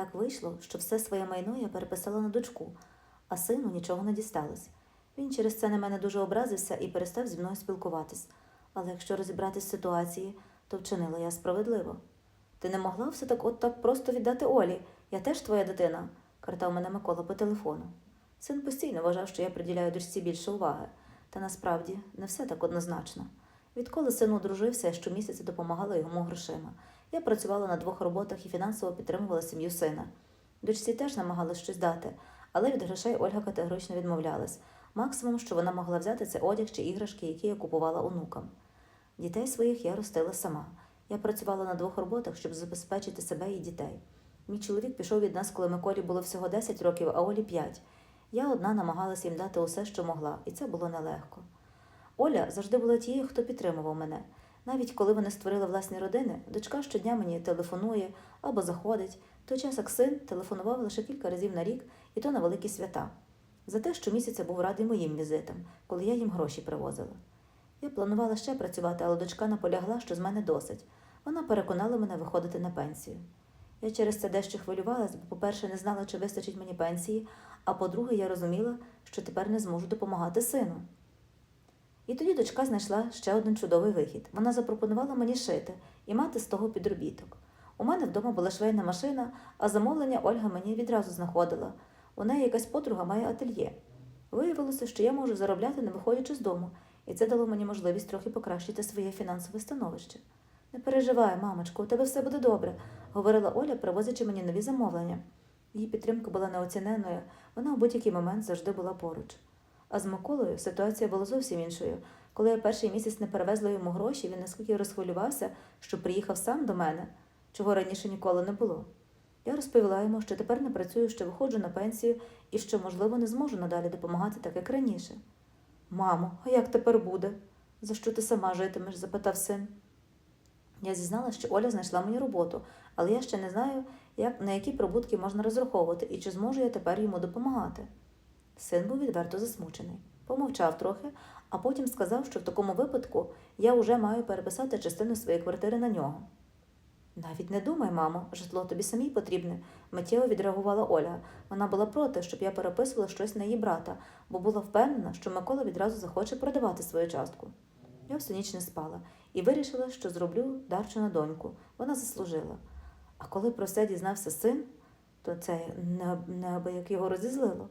Так вийшло, що все своє майно я переписала на дочку, а сину нічого не дісталось. Він через це на мене дуже образився і перестав зі мною спілкуватись. Але якщо розібратись в ситуації, то вчинила я справедливо. Ти не могла все так от так просто віддати Олі. Я теж твоя дитина, картав мене Микола по телефону. Син постійно вважав, що я приділяю дочці більше уваги, та насправді не все так однозначно. Відколи син одружився, щомісяця допомагала йому грошима. Я працювала на двох роботах і фінансово підтримувала сім'ю сина. Дочці теж намагалась щось дати, але від грошей Ольга категорично відмовлялась. Максимум, що вона могла взяти, це одяг чи іграшки, які я купувала онукам. Дітей своїх я ростила сама. Я працювала на двох роботах, щоб забезпечити себе і дітей. Мій чоловік пішов від нас, коли Миколі було всього 10 років, а Олі 5. Я одна намагалася їм дати усе, що могла, і це було нелегко. Оля завжди була тією, хто підтримував мене. Навіть коли вони створили власні родини, дочка щодня мені телефонує або заходить. В той час як син телефонував лише кілька разів на рік, і то на великі свята. За те, що місяця був радий моїм візитам, коли я їм гроші привозила. Я планувала ще працювати, але дочка наполягла, що з мене досить. Вона переконала мене виходити на пенсію. Я через це дещо хвилювалась, бо, по-перше, не знала, чи вистачить мені пенсії, а по-друге, я розуміла, що тепер не зможу допомагати сину. І тоді дочка знайшла ще один чудовий вихід. Вона запропонувала мені шити і мати з того підробіток. У мене вдома була швейна машина, а замовлення Ольга мені відразу знаходила. У неї якась подруга має ательє. Виявилося, що я можу заробляти, не виходячи з дому, і це дало мені можливість трохи покращити своє фінансове становище. Не переживай, мамочко, у тебе все буде добре, говорила Оля, привозячи мені нові замовлення. Її підтримка була неоціненною, вона у будь-який момент завжди була поруч. А з Миколою ситуація була зовсім іншою. Коли я перший місяць не перевезла йому гроші, він наскільки розхвилювався, що приїхав сам до мене, чого раніше ніколи не було. Я розповіла йому, що тепер не працюю, що виходжу на пенсію і що, можливо, не зможу надалі допомагати так, як раніше. Мамо, а як тепер буде? За що ти сама житимеш? запитав син. Я зізнала, що Оля знайшла мені роботу, але я ще не знаю, як, на які прибутки можна розраховувати і чи зможу я тепер йому допомагати. Син був відверто засмучений. Помовчав трохи, а потім сказав, що в такому випадку я вже маю переписати частину своєї квартири на нього. Навіть не думай, мамо, житло тобі самій потрібне, миттєво відреагувала Оля. Вона була проти, щоб я переписувала щось на її брата, бо була впевнена, що Микола відразу захоче продавати свою частку. Я всю ніч не спала і вирішила, що зроблю дарчу на доньку. Вона заслужила. А коли про це дізнався син, то це неабияк його розізлило.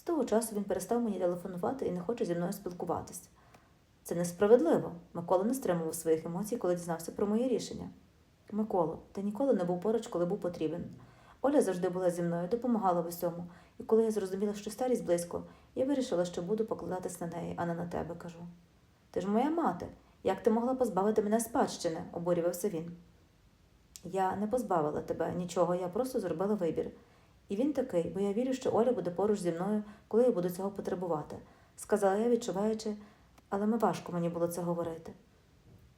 З того часу він перестав мені телефонувати і не хоче зі мною спілкуватися. Це несправедливо. Микола не стримував своїх емоцій, коли дізнався про моє рішення. Миколо, ти ніколи не був поруч, коли був потрібен. Оля завжди була зі мною, допомагала в усьому. І коли я зрозуміла, що старість близько, я вирішила, що буду покладатись на неї, а не на тебе, кажу. Ти ж моя мати. Як ти могла позбавити мене спадщини? обурювався він. Я не позбавила тебе нічого, я просто зробила вибір. І він такий, бо я вірю, що Оля буде поруч зі мною, коли я буду цього потребувати, сказала я, відчуваючи, але ми важко мені було це говорити.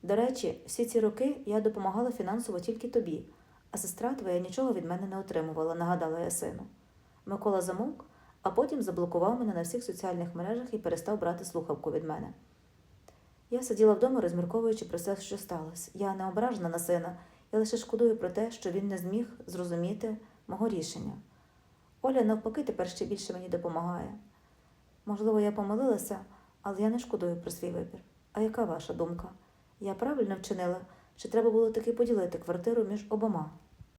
До речі, всі ці роки я допомагала фінансово тільки тобі, а сестра твоя нічого від мене не отримувала, нагадала я сину. Микола замовк, а потім заблокував мене на всіх соціальних мережах і перестав брати слухавку від мене. Я сиділа вдома, розмірковуючи про все, що сталося. Я не ображена на сина, я лише шкодую про те, що він не зміг зрозуміти мого рішення. Оля, навпаки, тепер ще більше мені допомагає. Можливо, я помилилася, але я не шкодую про свій вибір. А яка ваша думка? Я правильно вчинила, чи треба було таки поділити квартиру між обома?